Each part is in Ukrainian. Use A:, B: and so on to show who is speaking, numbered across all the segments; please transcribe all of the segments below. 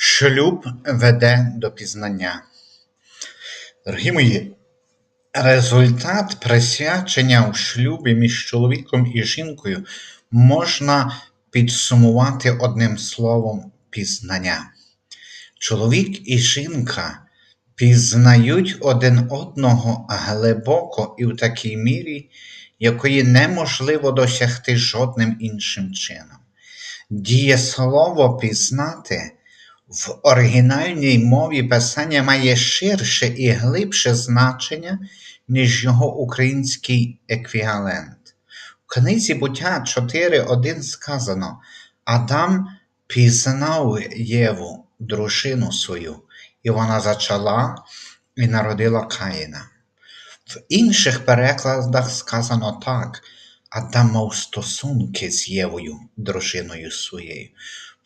A: Шлюб веде до пізнання. Дорогі мої, результат присвячення у шлюбі між чоловіком і жінкою можна підсумувати одним словом пізнання. Чоловік і жінка пізнають один одного глибоко і в такій мірі, якої неможливо досягти жодним іншим чином. Дієслово пізнати в оригінальній мові писання має ширше і глибше значення, ніж його український еквівалент. В книзі буття 4.1 сказано: Адам пізнав Єву, дружину свою, і вона зачала і народила Каїна. В інших перекладах сказано так. Адам мав стосунки з Євою, дружиною своєю.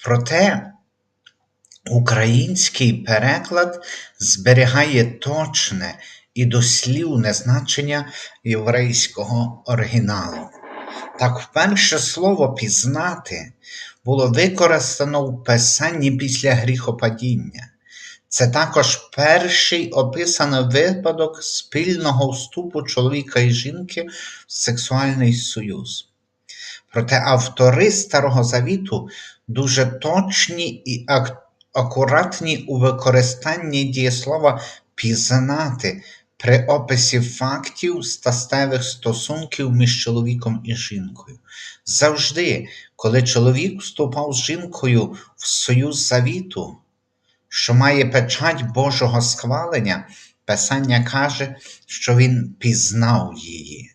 A: Проте український переклад зберігає точне і дослівне значення єврейського оригіналу. Так, вперше слово пізнати було використано в писанні після гріхопадіння. Це також перший описаний випадок спільного вступу чоловіка і жінки в сексуальний союз. Проте автори Старого Завіту дуже точні і акуратні у використанні дієслова пізнати при описі фактів статевих стосунків між чоловіком і жінкою. Завжди, коли чоловік вступав з жінкою в союз завіту, що має печать Божого схвалення, Писання каже, що він пізнав її.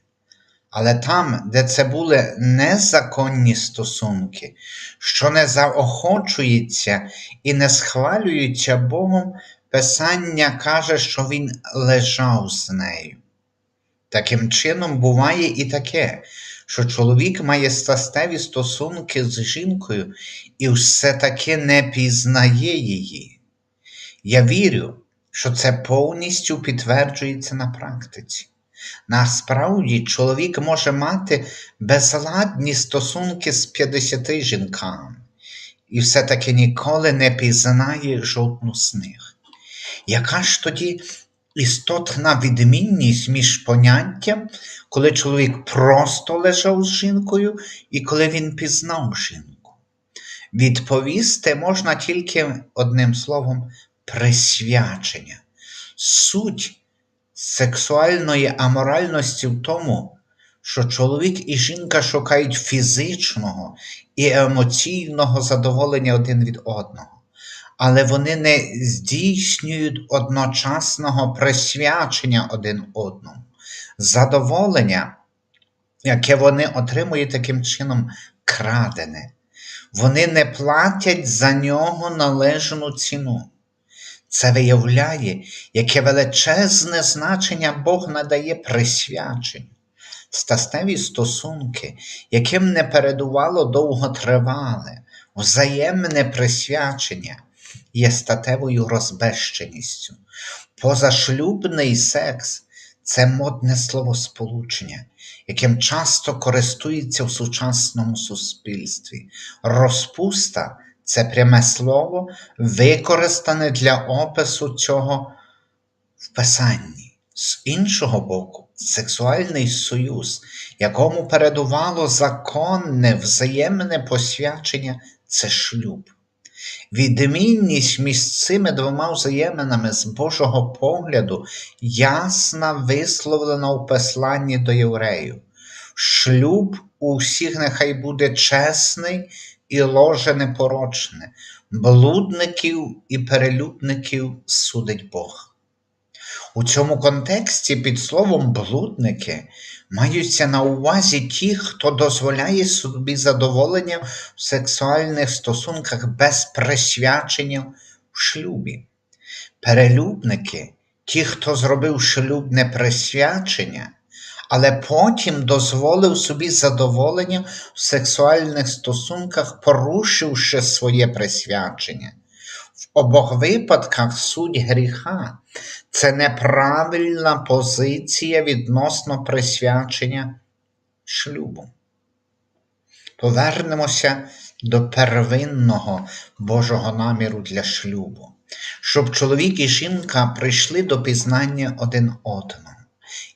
A: Але там, де це були незаконні стосунки, що не заохочується і не схвалюється Богом, Писання каже, що він лежав з нею. Таким чином, буває і таке, що чоловік має статеві стосунки з жінкою і все таки не пізнає її. Я вірю, що це повністю підтверджується на практиці. Насправді, чоловік може мати безладні стосунки з 50 жінками і все-таки ніколи не пізнає жодну з них. Яка ж тоді істотна відмінність між поняттям, коли чоловік просто лежав з жінкою і коли він пізнав жінку? Відповісти можна тільки одним словом присвячення. Суть сексуальної аморальності в тому, що чоловік і жінка шукають фізичного і емоційного задоволення один від одного, але вони не здійснюють одночасного присвячення один одному. Задоволення, яке вони отримують таким чином, крадене. Вони не платять за нього належну ціну. Це виявляє, яке величезне значення Бог надає присвяченню. Стастеві стосунки, яким не передувало довготривале, взаємне присвячення, є статевою розбещеністю. Позашлюбний секс це модне словосполучення, яким часто користується в сучасному суспільстві. Розпуста це пряме слово, використане для опису цього в Писанні. З іншого боку, сексуальний союз, якому передувало законне взаємне посвячення це шлюб. Відмінність між цими двома взаєминами з Божого погляду ясно висловлена у посланні до євреїв. Шлюб у всіх нехай буде чесний і ложе непорочне, блудників і перелюбників судить Бог. У цьому контексті під словом блудники маються на увазі ті, хто дозволяє собі задоволення в сексуальних стосунках без присвячення в шлюбі. Перелюбники ті, хто зробив шлюбне присвячення, але потім дозволив собі задоволення в сексуальних стосунках, порушивши своє присвячення. В обох випадках суть гріха це неправильна позиція відносно присвячення шлюбу. Повернемося до первинного Божого наміру для шлюбу, щоб чоловік і жінка прийшли до пізнання один одного.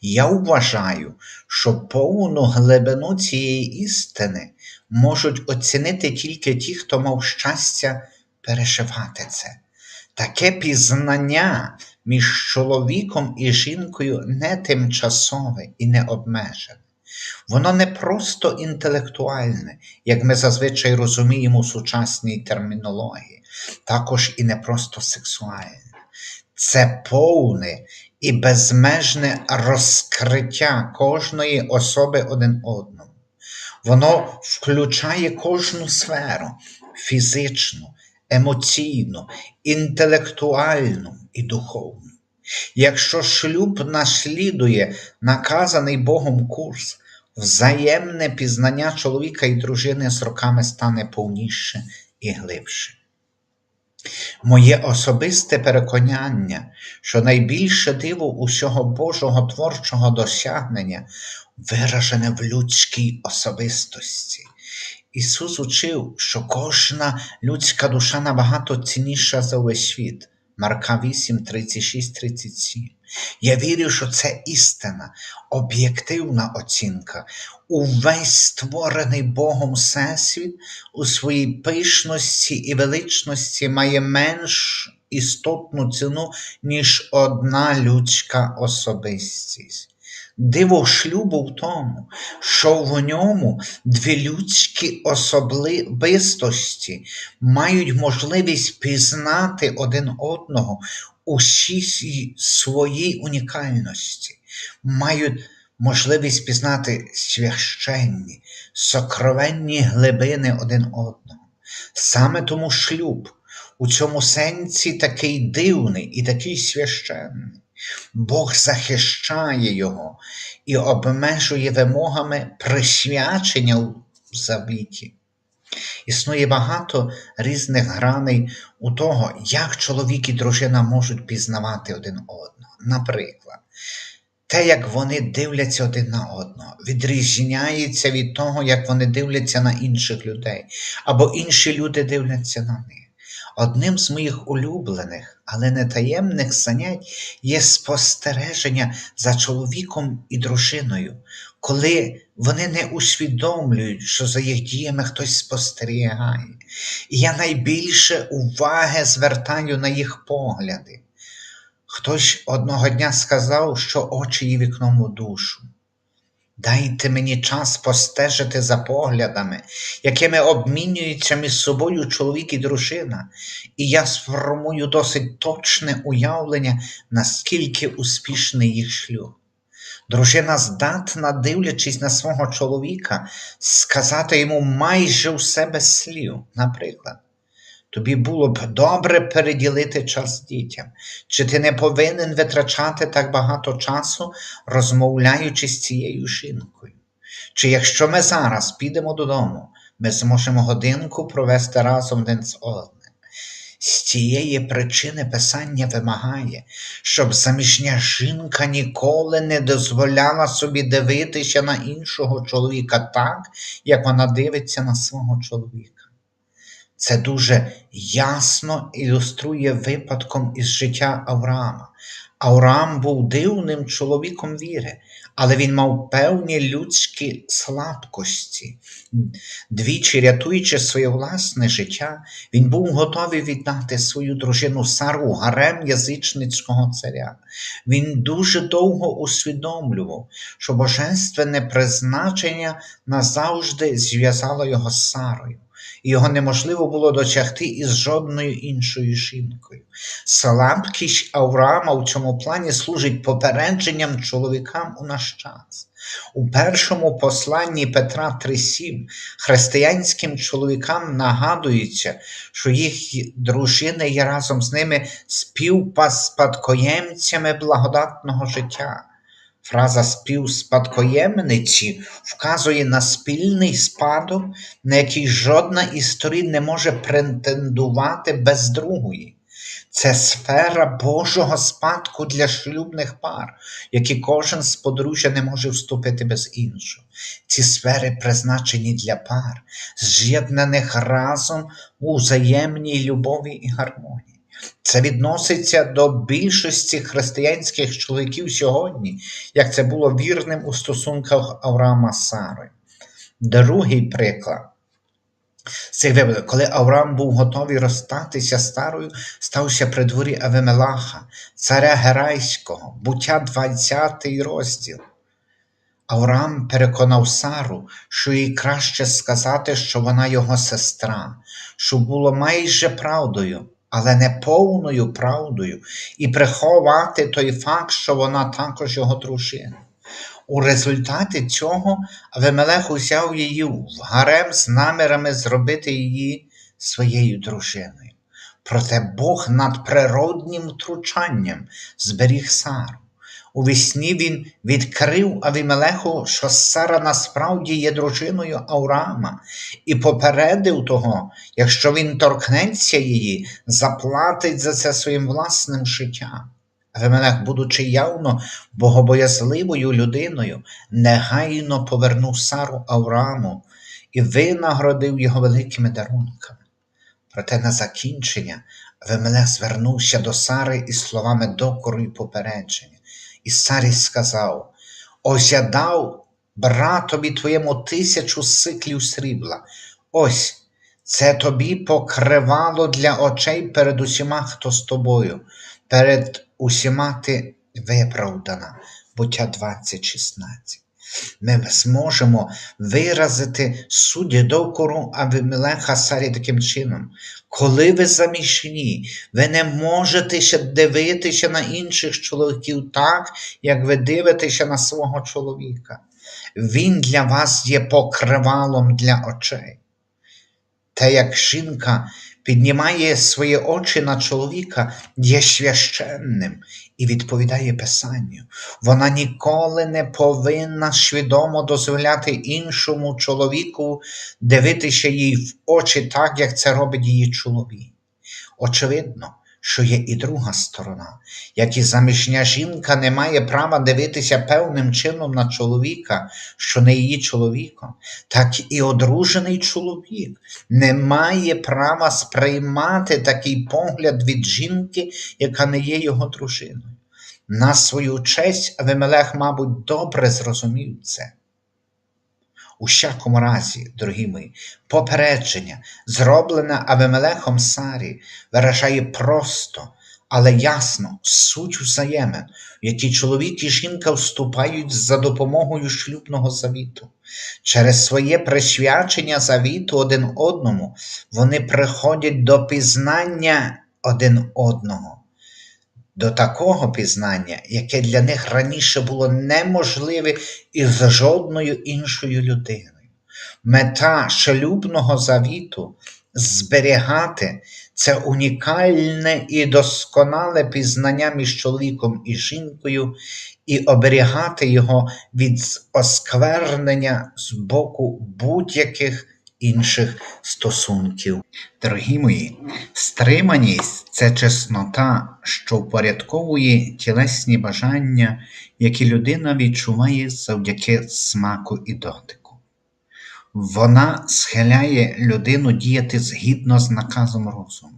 A: Я вважаю, що повну глибину цієї істини можуть оцінити тільки ті, хто мав щастя переживати це. Таке пізнання між чоловіком і жінкою не тимчасове і не обмежене. Воно не просто інтелектуальне, як ми зазвичай розуміємо у сучасній термінології, також і не просто сексуальне. Це повне і безмежне розкриття кожної особи один одному. Воно включає кожну сферу фізичну, емоційну, інтелектуальну і духовну. Якщо шлюб наслідує наказаний Богом курс, взаємне пізнання чоловіка і дружини з роками стане повніше і глибше. Моє особисте переконання, що найбільше диво усього Божого творчого досягнення виражене в людській особистості. Ісус учив, що кожна людська душа набагато цінніша за увесь світ. Марка 8, 36, 37. Я вірю, що це істина, об'єктивна оцінка. Увесь створений Богом Всесвіт у своїй пишності і величності має менш істотну ціну, ніж одна людська особистість. Диво шлюбу в тому, що в ньому дві людські особистості мають можливість пізнати один одного усій своїй унікальності, мають можливість пізнати священні, сокровенні глибини один одного. Саме тому шлюб у цьому сенсі такий дивний і такий священний. Бог захищає його і обмежує вимогами присвячення у завіті. Існує багато різних граней у того, як чоловік і дружина можуть пізнавати один одного. Наприклад, те, як вони дивляться один на одного, відрізняється від того, як вони дивляться на інших людей, або інші люди дивляться на них. Одним з моїх улюблених, але не таємних занять є спостереження за чоловіком і дружиною, коли вони не усвідомлюють, що за їх діями хтось спостерігає. І я найбільше уваги звертаю на їх погляди. Хтось одного дня сказав, що очі є вікном у душу. Дайте мені час постежити за поглядами, якими обмінюються між собою чоловік і дружина, і я сформую досить точне уявлення, наскільки успішний їх шлюб. Дружина здатна, дивлячись на свого чоловіка, сказати йому майже все без слів, наприклад. Тобі було б добре переділити час дітям, чи ти не повинен витрачати так багато часу, розмовляючи з цією жінкою? Чи якщо ми зараз підемо додому, ми зможемо годинку провести разом один з одним? З цієї причини Писання вимагає, щоб заміжня жінка ніколи не дозволяла собі дивитися на іншого чоловіка так, як вона дивиться на свого чоловіка. Це дуже ясно ілюструє випадком із життя Авраама. Авраам був дивним чоловіком віри, але він мав певні людські слабкості. Двічі рятуючи своє власне життя, він був готовий віддати свою дружину Сару гарем язичницького царя. Він дуже довго усвідомлював, що божественне призначення назавжди зв'язало його з Сарою його неможливо було досягти із жодною іншою жінкою. Слабкість Авраама в цьому плані служить попередженням чоловікам у наш час. У першому посланні Петра 3,7 християнським чоловікам нагадується, що їх дружини є разом з ними співпаспадкоємцями благодатного життя. Фраза співспадкоємниці вказує на спільний спадок, на який жодна із сторін не може претендувати без другої. Це сфера Божого спадку для шлюбних пар, які кожен з подружжя не може вступити без іншого. Ці сфери призначені для пар, з'єднаних разом у взаємній любові і гармонії. Це відноситься до більшості християнських чоловіків сьогодні, як це було вірним у стосунках Авраама з Сарою. Другий приклад. Цих випадків, коли Авраам був готовий розстатися старою, стався при дворі Авимелаха, царя Герайського, буття 20 розділ. Авраам переконав Сару, що їй краще сказати, що вона його сестра, що було майже правдою, але не повною правдою, і приховати той факт, що вона також його дружина. У результаті цього Авимелех узяв її в гарем з намірами зробити її своєю дружиною. Проте Бог над природнім втручанням зберіг Сару. У вісні він відкрив Авімелеху, що Сара насправді є дружиною Авраама, і попередив того, якщо він торкнеться її, заплатить за це своїм власним життям. Авімелех, будучи явно богобоязливою людиною, негайно повернув Сару Аврааму і винагородив його великими дарунками. Проте на закінчення Авимелех звернувся до Сари із словами докору і попередження. І Сарі сказав: Ось я дав братові твоєму тисячу сиклів срібла. Ось це тобі покривало для очей перед усіма, хто з тобою, перед усіма ти виправдана. Буття 20.16. Ми зможемо виразити судді докору Авимелеха Сарі таким чином. Коли ви заміжні, ви не можете ще дивитися на інших чоловіків так, як ви дивитеся на свого чоловіка. Він для вас є покривалом для очей. Те, як жінка піднімає свої очі на чоловіка, є священним і відповідає Писанню. Вона ніколи не повинна свідомо дозволяти іншому чоловіку дивитися їй в очі так, як це робить її чоловік. Очевидно, що є і друга сторона, як і заміжня жінка не має права дивитися певним чином на чоловіка, що не її чоловіком, так і одружений чоловік не має права сприймати такий погляд від жінки, яка не є його дружиною. На свою честь Авимелех, мабуть, добре зрозумів це. У всякому разі, дорогі мої, попередження, зроблене Авимелехом Сарі, виражає просто, але ясно суть взаємин, в які чоловік і жінка вступають за допомогою шлюбного завіту. Через своє присвячення завіту один одному вони приходять до пізнання один одного. До такого пізнання, яке для них раніше було неможливе із жодною іншою людиною. Мета шлюбного завіту зберігати це унікальне і досконале пізнання між чоловіком і жінкою, і оберігати його від осквернення з боку будь-яких інших стосунків. Дорогі мої, стриманість це чеснота, що впорядковує тілесні бажання, які людина відчуває завдяки смаку і дотику. Вона схиляє людину діяти згідно з наказом розуму.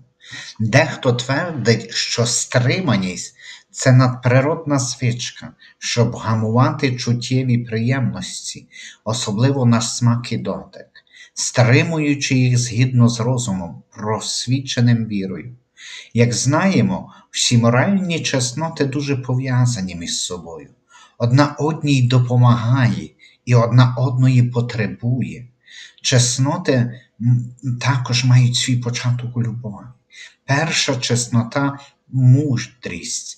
A: Дехто твердить, що стриманість це надприродна свічка, щоб гамувати чуттєві приємності, особливо на смак і дотик стримуючи їх згідно з розумом, просвіченим вірою. Як знаємо, всі моральні чесноти дуже пов'язані між собою. Одна одній допомагає і одна одної потребує. Чесноти також мають свій початок у любові. Перша чеснота мудрість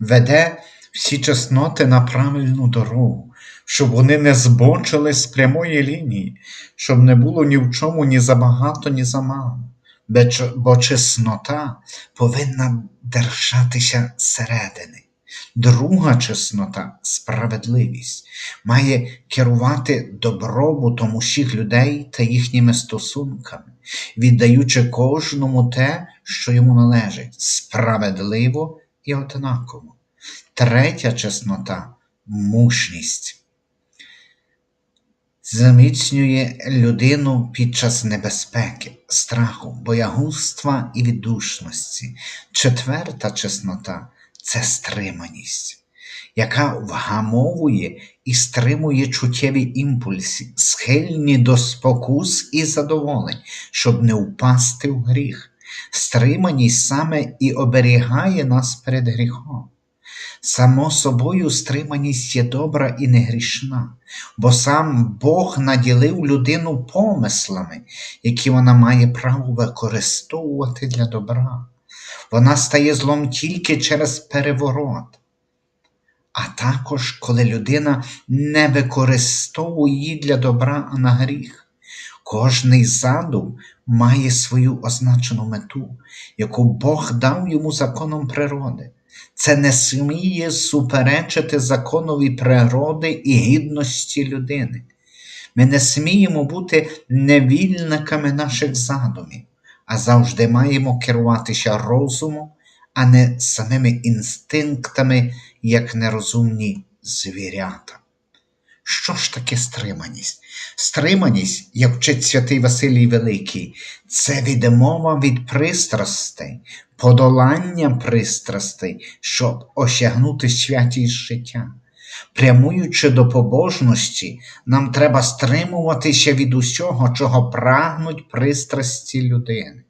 A: веде всі чесноти на правильну дорогу щоб вони не збочили з прямої лінії, щоб не було ні в чому ні забагато, ні замало. Бо чеснота повинна держатися середини. Друга чеснота, справедливість, має керувати добробутом усіх людей та їхніми стосунками, віддаючи кожному те, що йому належить, справедливо і однаково. Третя чеснота мужність. Заміцнює людину під час небезпеки, страху, боягузтва і віддушності. Четверта чеснота це стриманість, яка вгамовує і стримує чуттєві імпульси, схильні до спокус і задоволень, щоб не впасти в гріх. Стриманість саме і оберігає нас перед гріхом. Само собою стриманість є добра і негрішна, бо сам Бог наділив людину помислами, які вона має право використовувати для добра. Вона стає злом тільки через переворот. А також, коли людина не використовує її для добра, а на гріх. Кожний задум має свою означену мету, яку Бог дав йому законом природи. Це не сміє суперечити законові природи і гідності людини. Ми не сміємо бути невільниками наших задумів, а завжди маємо керуватися розумом, а не самими інстинктами, як нерозумні звірята. Що ж таке стриманість? Стриманість, як вчить святий Василій Великий, це відмова від пристрастей, подолання пристрастей, щоб осягнути святість життя. Прямуючи до побожності, нам треба стримуватися від усього, чого прагнуть пристрасті людини.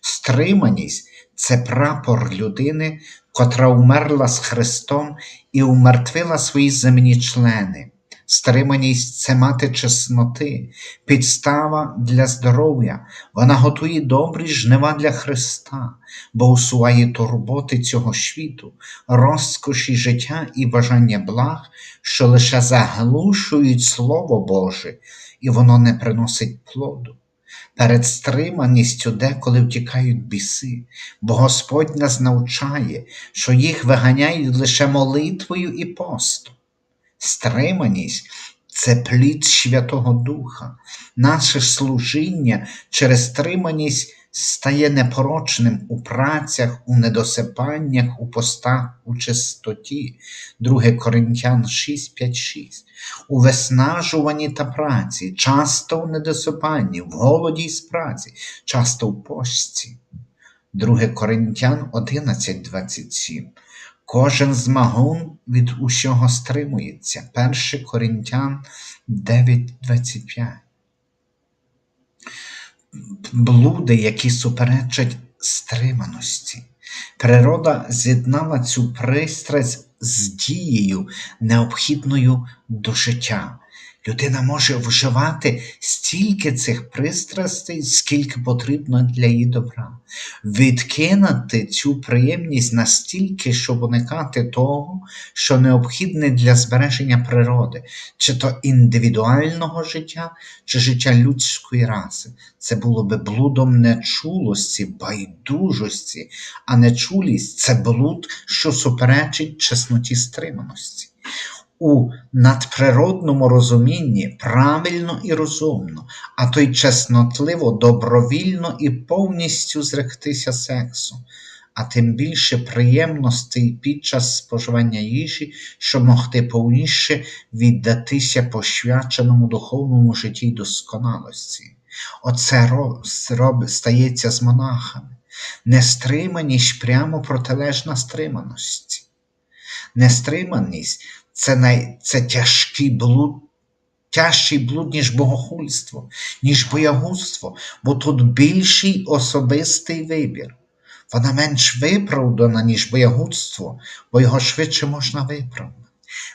A: Стриманість це прапор людини, котра умерла з Христом і умертвила свої земні члени. Стриманість це мати чесноти, підстава для здоров'я, вона готує добрі жнива для Христа, бо усуває турботи цього світу, розкоші життя і бажання благ, що лише заглушують Слово Боже, і воно не приносить плоду. Перед стриманістю деколи втікають біси, бо Господь нас навчає, що їх виганяють лише молитвою і постом. Стриманість це плід Святого Духа. Наше служіння через стриманість стає непорочним у працях, у недосипаннях, у постах, у чистоті. 2 Коринтян 6, 5, 6. У виснажуванні та праці, часто в недосипанні, в голоді з праці, часто в пошці. 2 Коринтян 11, 27. Кожен змагун від усього стримується. 1 Коринтян 9,25. Блуди, які суперечать стриманості. Природа з'єднала цю пристрасть з дією, необхідною до життя. Людина може вживати стільки цих пристрастей, скільки потрібно для її добра, відкинути цю приємність настільки, щоб уникати того, що необхідне для збереження природи, чи то індивідуального життя, чи життя людської раси. Це було би блудом нечулості, байдужості, а нечулість це блуд, що суперечить чесноті стриманості у надприродному розумінні правильно і розумно, а то й чеснотливо, добровільно і повністю зректися сексу, а тим більше приємностей під час споживання їжі, щоб могти повніше віддатися посвяченому духовному житті й досконалості. Оце стається з монахами. Нестриманість прямо протилежна стриманості. Нестриманість це най... це тяжкий блуд, тяжчий блуд, ніж богохульство, ніж боягузтво, бо тут більший особистий вибір. Вона менш виправдана, ніж боягудство, бо його швидше можна виправдати.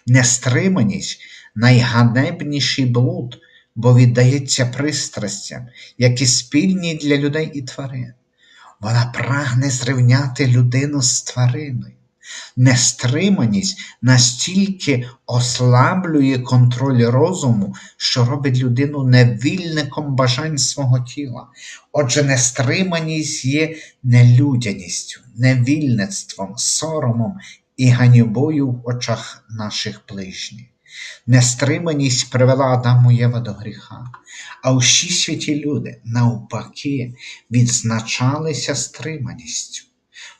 A: Нестриманість найганебніший блуд, бо віддається пристрастям, які спільні для людей і тварин. Вона прагне зрівняти людину з твариною. Нестриманість настільки ослаблює контроль розуму, що робить людину невільником бажань свого тіла. Отже, нестриманість є нелюдяністю, невільництвом, соромом і ганьбою в очах наших ближніх. Нестриманість привела Адаму Єва до гріха, а усі святі люди, навпаки, відзначалися стриманістю.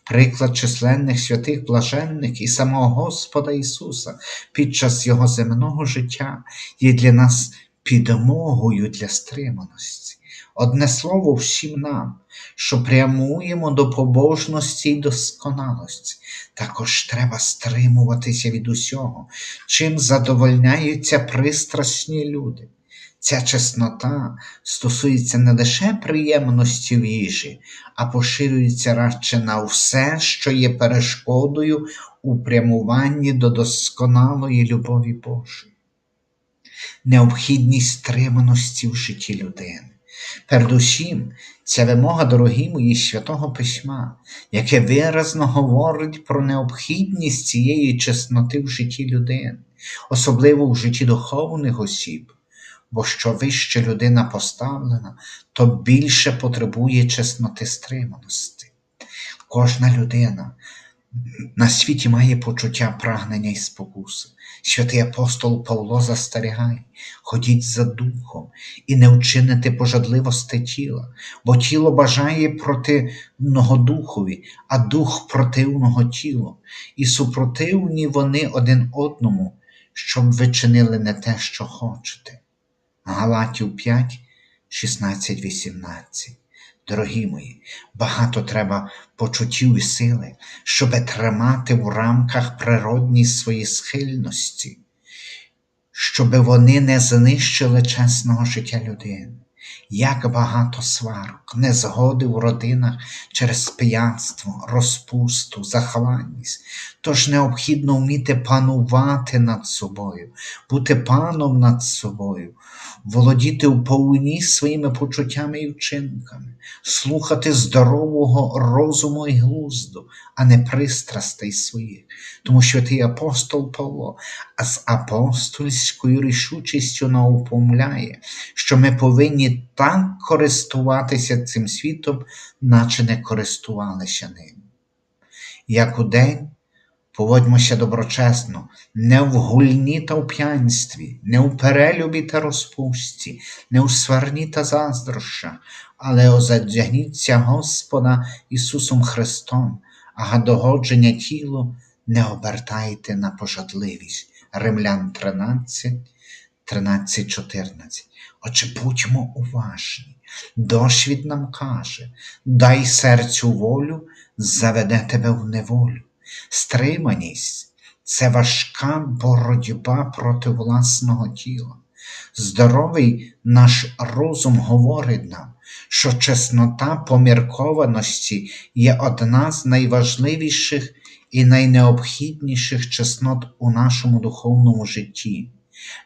A: Приклад численних святих блаженних і самого Господа Ісуса під час Його земного життя є для нас підмогою для стриманості. Одне слово всім нам, що прямуємо до побожності і досконалості, також треба стримуватися від усього, чим задовольняються пристрасні люди. Ця чеснота стосується не лише приємності в їжі, а поширюється радше на все, що є перешкодою у прямуванні до досконалої любові Божої. Необхідність стриманості в житті людини. Передусім, ця вимога, дорогі мої святого письма, яке виразно говорить про необхідність цієї чесноти в житті людини, особливо в житті духовних осіб, бо що вище людина поставлена, то більше потребує чесноти стриманості. Кожна людина на світі має почуття прагнення і спокуси. Святий апостол Павло застерігає, ходіть за духом і не вчините пожадливости тіла, бо тіло бажає противного духові, а дух противного тілу, і супротивні вони один одному, щоб ви чинили не те, що хочете. Галатів 5, 16, 18. Дорогі мої, багато треба почуттів і сили, щоб тримати в рамках природні свої схильності, щоб вони не знищили чесного життя людини. Як багато сварок, незгоди в родинах через п'янство, розпусту, захланність. Тож необхідно вміти панувати над собою, бути паном над собою, володіти в повні своїми почуттями і вчинками, слухати здорового розуму і глузду, а не пристрастей своїх. Тому що ти апостол Павло, а з апостольською рішучістю наупомляє, що ми повинні так користуватися цим світом, наче не користувалися ним. Як у день Поводьмося доброчесно, не в гульні та в п'янстві, не в перелюбі та розпусті, не у сварні та заздрощах, але озадягніться Господа Ісусом Христом, а догодження тілу не обертайте на пожадливість. Римлян 13, 13, 14. Отже, будьмо уважні. Досвід нам каже, дай серцю волю, заведе тебе в неволю. Стриманість це важка боротьба проти власного тіла. Здоровий наш розум говорить нам, що чеснота поміркованості є одна з найважливіших і найнеобхідніших чеснот у нашому духовному житті.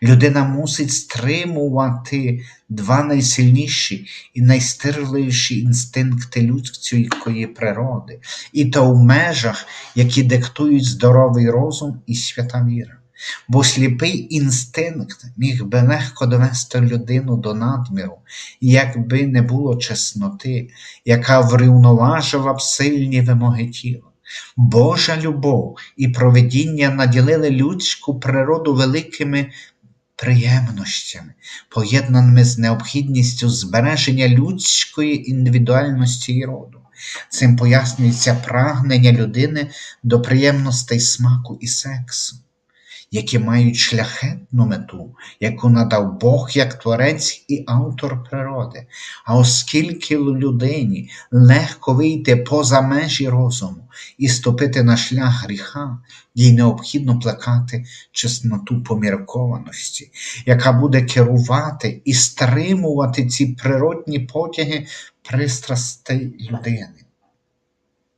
A: Людина мусить стримувати два найсильніші і найстирливіші інстинкти людської природи, і то в межах, які диктують здоровий розум і свята віра. Бо сліпий інстинкт міг би легко довести людину до надміру, якби не було чесноти, яка врівноважила б сильні вимоги тіла. Божа любов і провидіння наділили людську природу великими приємностями, поєднаними з необхідністю збереження людської індивідуальності і роду. Цим пояснюється прагнення людини до приємностей смаку і сексу які мають шляхетну мету, яку надав Бог як творець і автор природи. А оскільки людині легко вийти поза межі розуму і ступити на шлях гріха, їй необхідно плекати чесноту поміркованості, яка буде керувати і стримувати ці природні потяги пристрастей людини.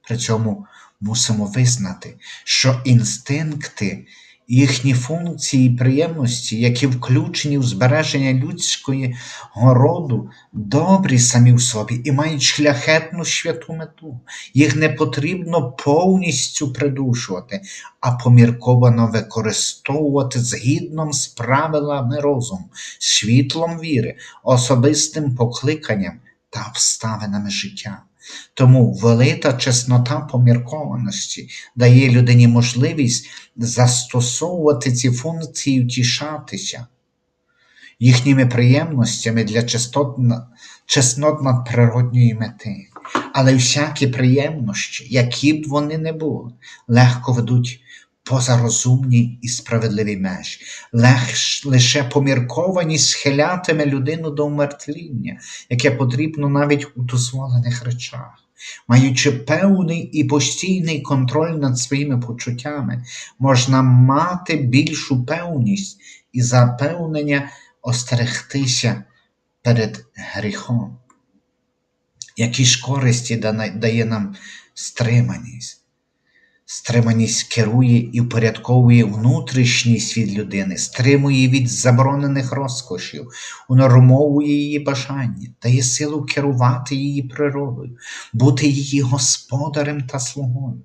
A: При цьому мусимо визнати, що інстинкти їхні функції і приємності, які включені в збереження людської роду, добрі самі в собі і мають шляхетну святу мету. Їх не потрібно повністю придушувати, а помірковано використовувати згідно з правилами розуму, світлом віри, особистим покликанням та обставинами життя. Тому велика чеснота поміркованості дає людині можливість застосовувати ці функції, і втішатися їхніми приємностями для чеснот, надприродньої мети. Але всякі приємності, які б вони не були, легко ведуть поза розумні і справедливі межі. Лише поміркованість схилятиме людину до умертвління, яке потрібно навіть у дозволених речах. Маючи певний і постійний контроль над своїми почуттями, можна мати більшу певність і запевнення остерегтися перед гріхом. Які ж користі дає нам стриманість? Стриманість керує і впорядковує внутрішній світ людини, стримує від заборонених розкошів, унормовує її бажання, дає силу керувати її природою, бути її господарем та слугою.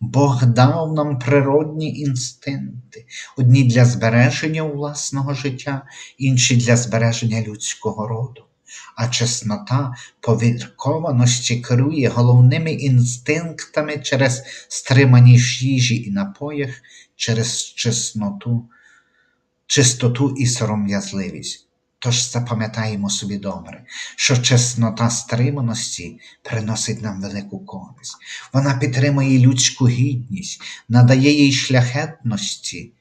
A: Бог дав нам природні інстинкти, одні для збереження власного життя, інші для збереження людського роду. А чеснота повіркованості керує головними інстинктами через стриманість їжі і напоях, через чесноту, чистоту і сором'язливість. Тож запам'ятаємо собі добре, що чеснота стриманості приносить нам велику користь. Вона підтримує людську гідність, надає їй шляхетності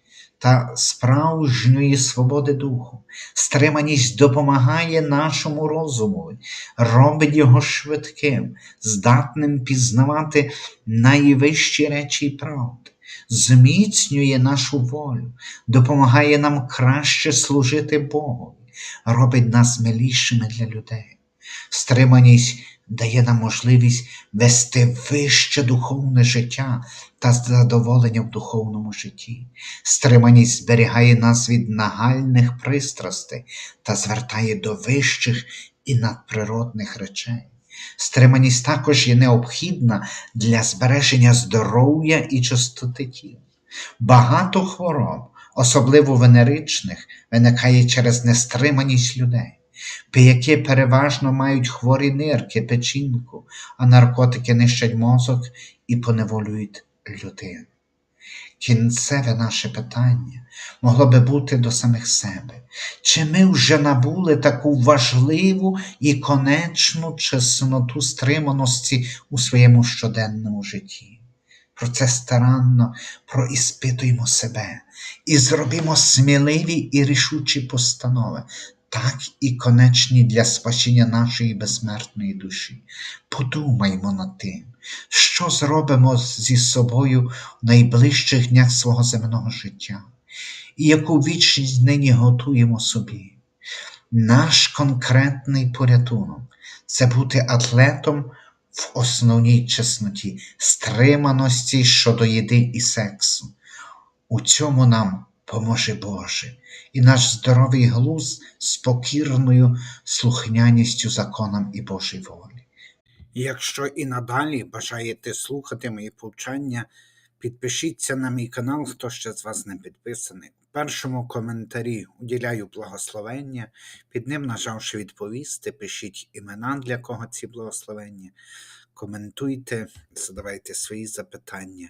A: та справжньої свободи духу. Стриманість допомагає нашому розуму, робить його швидким, здатним пізнавати найвищі речі і правди, зміцнює нашу волю, допомагає нам краще служити Богові, робить нас милішими для людей. Стриманість дає нам можливість вести вище духовне життя та задоволення в духовному житті. Стриманість зберігає нас від нагальних пристрастей та звертає до вищих і надприродних речей. Стриманість також є необхідна для збереження здоров'я і чистоти тіла. Багато хвороб, особливо венеричних, виникає через нестриманість людей. Пияки переважно мають хворі нирки, печінку, а наркотики нищать мозок і поневолюють людину. Кінцеве наше питання могло би бути до самих себе. Чи ми вже набули таку важливу і конечну чесноту стриманості у своєму щоденному житті? Про це старанно проіспитуємо себе і зробімо сміливі і рішучі постанови, так і конечні для спасіння нашої безсмертної душі. Подумаймо над тим, що зробимо зі собою в найближчих днях свого земного життя, і яку вічність нині готуємо собі. Наш конкретний порятунок це бути атлетом в основній чесноті, стриманості щодо їди і сексу. У цьому нам поможе Боже, і наш здоровий глузд з покірною слухняністю законам і Божій волі.
B: Якщо і надалі бажаєте слухати мої повчання, підпишіться на мій канал, хто ще з вас не підписаний. В першому коментарі уділяю благословення, під ним, нажавши відповісти, пишіть імена, для кого ці благословення, коментуйте, задавайте свої запитання.